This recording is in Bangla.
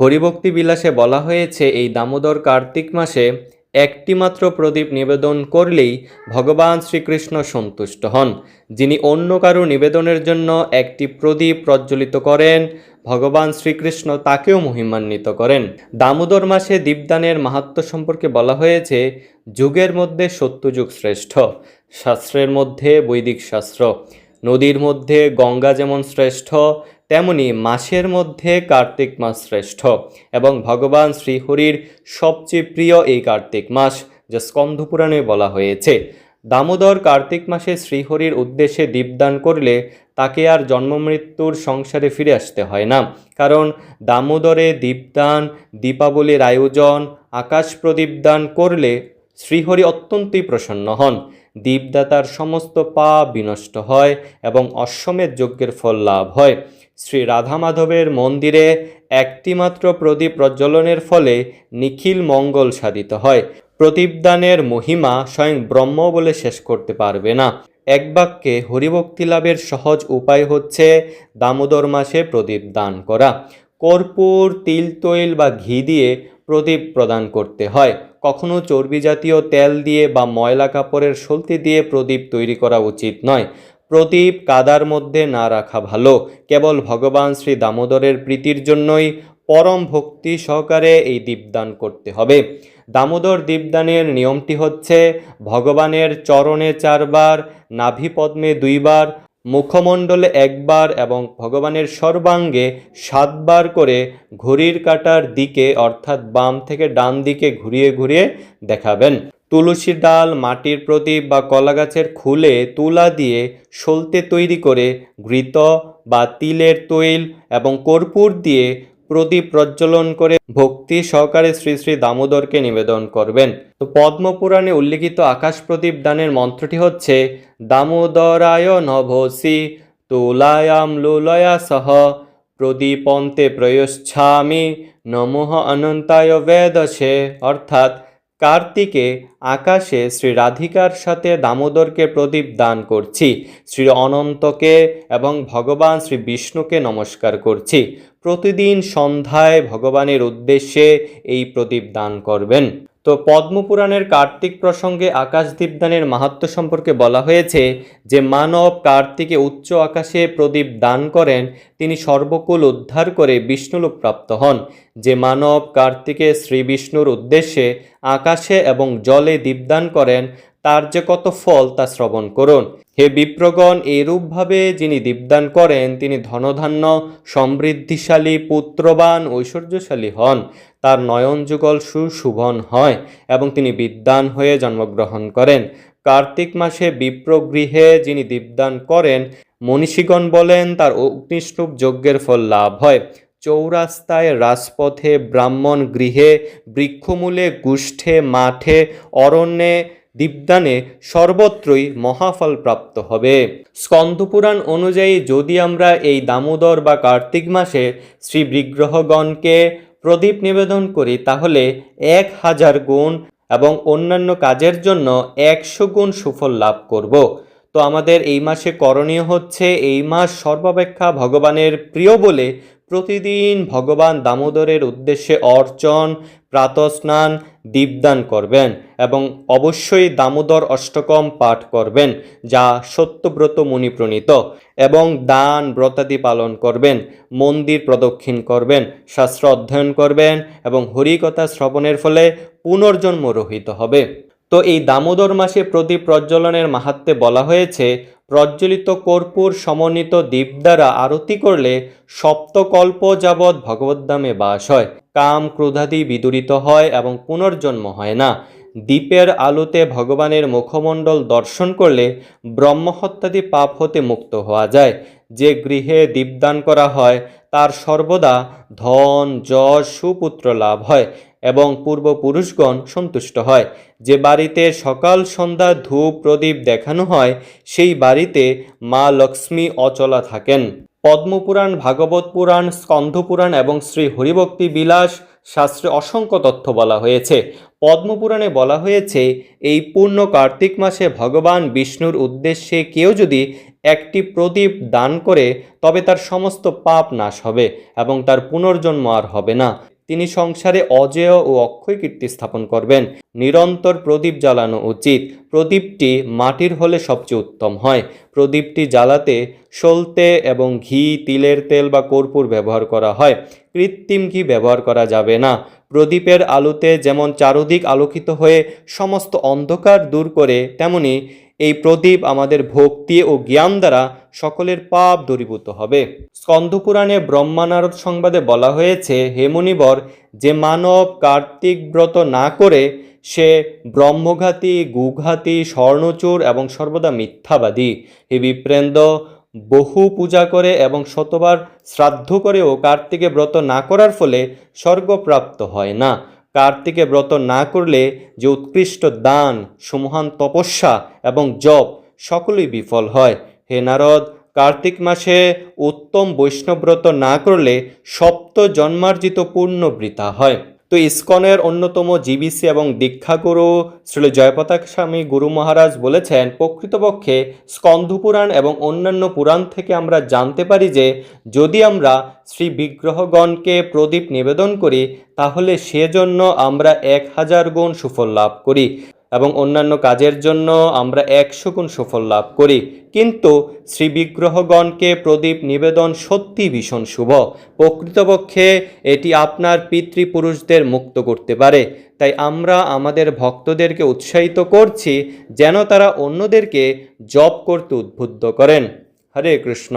হরিভক্তি বিলাসে বলা হয়েছে, এই দামোদর কার্তিক মাসে একটি মাত্র প্রদীপ নিবেদন করলেই ভগবান শ্রীকৃষ্ণ সন্তুষ্ট হন। যিনি অন্য কারও নিবেদনের জন্য একটি প্রদীপ প্রজ্বলিত করেন, ভগবান শ্রীকৃষ্ণ তাকেও মহিমান্বিত করেন। দামোদর মাসে দীপদানের মাহাত্ম্য সম্পর্কে বলা হয়েছে, যুগের মধ্যে সত্যযুগ শ্রেষ্ঠ, শাস্ত্রের মধ্যে বৈদিক শাস্ত্র, নদীর মধ্যে গঙ্গা যেমন শ্রেষ্ঠ তেমনি মাসের মধ্যে কার্তিক মাস শ্রেষ্ঠ এবং ভগবান শ্রীহরির সবচেয়ে প্রিয় এই কার্তিক মাস যা স্কন্ধপুরাণে বলা হয়েছে। দামোদর কার্তিক মাসে শ্রীহরির উদ্দেশ্যে দীপদান করলে তাকে আর জন্মমৃত্যুর সংসারে ফিরে আসতে হয় না। কারণ দামোদরে দীপদান, দীপাবলির আয়োজন, আকাশ প্রদীপদান করলে শ্রীহরি অত্যন্তই প্রসন্ন হন। দীপদাতার সমস্ত পা বিনষ্ট হয় এবং অশ্বমেধ যজ্ঞের ফল লাভ হয়। শ্রী রাধা মাধবের মন্দিরে একটিমাত্র প্রদীপ প্রজ্বলনের ফলে নিখিল মঙ্গল সাধিত হয়। প্রদীপদানের মহিমা স্বয়ং ব্রহ্ম বলে শেষ করতে পারবে না। এক বাক্যে হরিভক্তি লাভের সহজ উপায় হচ্ছে দামোদর মাসে প্রদীপ দান করা। কর্পূর, তিল তৈল বা ঘি দিয়ে প্রদীপ প্রদান করতে হয়। কখনো চর্বি জাতীয় তেল দিয়ে বা ময়লা কাপড়ের সলতি দিয়ে প্রদীপ তৈরি করা উচিত নয়। প্রদীপ কাদার মধ্যে না রাখা ভালো। কেবল ভগবান শ্রী দামোদরের প্রীতির জন্যই পরম ভক্তি সহকারে এই দীপদান করতে হবে। দামোদর দীপদানের নিয়মটি হচ্ছে, ভগবানের চরণে চারবার, নাভিপদ্মে দুইবার মুখমণ্ডলে একবার এবং ভগবানের সর্বাঙ্গে সাতবার করে ঘড়ির কাটার দিকে, অর্থাৎ বাম থেকে ডান দিকে ঘুরিয়ে ঘুরিয়ে দেখাবেন। তুলসী ডাল, মাটির প্রদীপ বা কলা গাছের খুলে তুলা দিয়ে সলতে তৈরি করে ঘৃত বা তিলের তৈল এবং কর্পূর দিয়ে প্রদীপ প্রজ্বলন করে ভক্তি সহকারে শ্রী শ্রী দামোদরকে নিবেদন করবেন। তো পদ্মপুরাণে উল্লিখিত আকাশ প্রদীপ দানের মন্ত্রটি হচ্ছে, দামোদরায় নভসি তুলায়াম লুলয়া সহ প্রদীপন্তে প্রয়োচ্ছামি, নমঃ অনন্তায় বেদসে। অর্থাৎ কার্তিকে আকাশে শ্রী রাধিকার সাথে দামোদরকে প্রদীপ দান করছি, শ্রী অনন্তকে এবং ভগবান শ্রী বিষ্ণুকে নমস্কার করছি। প্রতিদিন সন্ধ্যায় ভগবানের উদ্দেশ্যে এই প্রদীপ দান করবেন। তো পদ্মপুরাণের কার্তিক প্রসঙ্গে আকাশদীপ দানের মাহাত্ম সম্পর্কে বলা হয়েছে যে, মানব কার্তিকে উচ্চ আকাশে প্রদীপ দান করেন, তিনি সর্বকুল উদ্ধার করে বিষ্ণুলোক প্রাপ্ত হন, যে মানব কার্তিকে শ্রী বিষ্ণুর উদ্দেশ্যে আকাশে এবং জলে দীপদান করেন তার যে কত ফল তা শ্রবণ করুন। হে বিপ্রগণ এরূপভাবে যিনি দীপদান করেন, তিনি ধনধান্য, সমৃদ্ধিশালী, পুত্রবান, ঐশ্বর্যশালী হন। তার নয়ন যুগল সুশুভন হয় এবং তিনি বিদ্যান হয়ে জন্মগ্রহণ করেন। কার্তিক মাসে বিপ্রগৃহে যিনি দীপদান করেন, মনীষীগণ বলেন, তার অগ্নিষ্ণুপ যজ্ঞের ফল লাভ হয়। চৌরাস্তায় রাজপথে ব্রাহ্মণ গৃহে, বৃক্ষমূলে, গুষ্ঠে, মাঠে, অরণ্যে দীপদানে সর্বত্রই মহাফল প্রাপ্ত হবে। স্কন্দপুরাণ অনুযায়ী যদি আমরা এই দামোদর বা কার্তিক মাসে শ্রী বিগ্রহগণকে প্রদীপ নিবেদন করি, তাহলে এক হাজার গুণ এবং অন্যান্য কাজের জন্য একশো গুণ সুফল লাভ করব। তো আমাদের এই মাসে করণীয় হচ্ছে এই মাস সর্বাপেক্ষা ভগবানের প্রিয় বলে প্রতিদিন ভগবান দামোদরের উদ্দেশ্যে অর্চন, প্রাতস্নান, দীপদান করবেন এবং অবশ্যই দামোদর অষ্টকম পাঠ করবেন, যা সত্যব্রত মুনি প্রণীত এবং দান ব্রতাদি পালন করবেন, মন্দির প্রদক্ষিণ করবেন, শাস্ত্র অধ্যয়ন করবেন এবং হরিকথা শ্রবণের ফলে পুনর্জন্ম রহিত হবে। তো এই দামোদর মাসে প্রদীপ প্রজ্বলনের মাহাত্মে বলা হয়েছে, প্রজ্বলিত কর্পূর সমন্বিত দ্বীপ দ্বারা আরতি করলে সপ্তকল্প যাবৎ ভগবদ্ধামে বাস হয়। কাম ক্রোধাদি বিদূরিত হয় এবং পুনর্জন্ম হয় না। দ্বীপের আলোতে ভগবানের মুখমণ্ডল দর্শন করলে ব্রহ্মহত্যাদি পাপ হতে মুক্ত হওয়া যায়। যে গৃহে দীপদান করা হয়, তার সর্বদা ধন, যশ, সুপুত্র লাভ হয় এবং পূর্বপুরুষগণ সন্তুষ্ট হয়। যে বাড়িতে সকাল, সন্ধ্যা ধূপ, প্রদীপ দেখানো হয়, সেই বাড়িতে মা লক্ষ্মী অচলা থাকেন। পদ্মপুরাণ, ভাগবত পুরাণ, স্কন্ধপুরাণ এবং শ্রী হরিভক্তি বিলাস শাস্ত্রে অসংখ্য তথ্য বলা হয়েছে। পদ্মপুরাণে বলা হয়েছে, এই পূর্ণ কার্তিক মাসে ভগবান বিষ্ণুর উদ্দেশ্যে কেউ যদি একটি প্রদীপ দান করে, তবে তার সমস্ত পাপ নাশ হবে এবং তার পুনর্জন্ম আর হবে না। তিনি সংসারে অজেয় ও অক্ষয় কীর্তি স্থাপন করবেন। নিরন্তর প্রদীপ জ্বালানো উচিত। প্রদীপটি মাটির হলে সবচেয়ে উত্তম হয়। প্রদীপটি জ্বালাতে সলতে এবং ঘি, তিলের তেল বা কর্পূর ব্যবহার করা হয়। কৃত্রিম ঘি ব্যবহার করা যাবে না। প্রদীপের আলোতে যেমন চারদিক আলোকিত হয়ে সমস্ত অন্ধকার দূর করে, তেমনি এই প্রদীপ আমাদের ভক্তি ও জ্ঞান দ্বারা সকলের পাপ দূরীভূত হবে। স্কন্ধপুরাণে ব্রহ্মানারদ সংবাদে বলা হয়েছে হেমুনিবর যে মানব কার্তিক ব্রত না করে সে ব্রহ্মঘাতী, গুঘাতী, স্বর্ণচূর এবং সর্বদা মিথ্যাবাদী। হে বিপ্রেন্দ্র বহু পূজা করে এবং শতবার শ্রাদ্ধ করেও কার্তিকে ব্রত না করার ফলে স্বর্গপ্রাপ্ত হয় না। কার্তিকে ব্রত না করলে যে উৎকৃষ্ট দান, সমহান তপস্যা এবং জপ সকলেই বিফল হয়। হে নারদ, কার্তিক মাসে উত্তম বৈষ্ণব্রত না করলে সপ্ত জন্মার্জিত পূর্ণ বৃথা হয়। তো ইস্কনের অন্যতম জিবিসি এবং দীক্ষাগুরু শ্রী জয়পতাক স্বামী গুরু মহারাজ বলেছেন, প্রকৃতপক্ষে স্কন্ধপুরাণ এবং অন্যান্য পুরাণ থেকে আমরা জানতে পারি যে, যদি আমরা শ্রী বিগ্রহগণকে প্রদীপ নিবেদন করি, তাহলে সেজন্য আমরা এক হাজার গুণ সুফল লাভ করি। এবং অন্যান্য কাজের জন্য আমরা একশো গুণ সুফল লাভ করি। কিন্তু শ্রী বিগ্রহগণকে প্রদীপ নিবেদন সত্যি ভীষণ শুভ। প্রকৃতপক্ষে এটি আপনার পিতৃপুরুষদের মুক্ত করতে পারে। তাই আমরা আমাদের ভক্তদেরকে উৎসাহিত করছি যেন তারা অন্যদেরকে জপ করতে উদ্বুদ্ধ করেন। হরে কৃষ্ণ।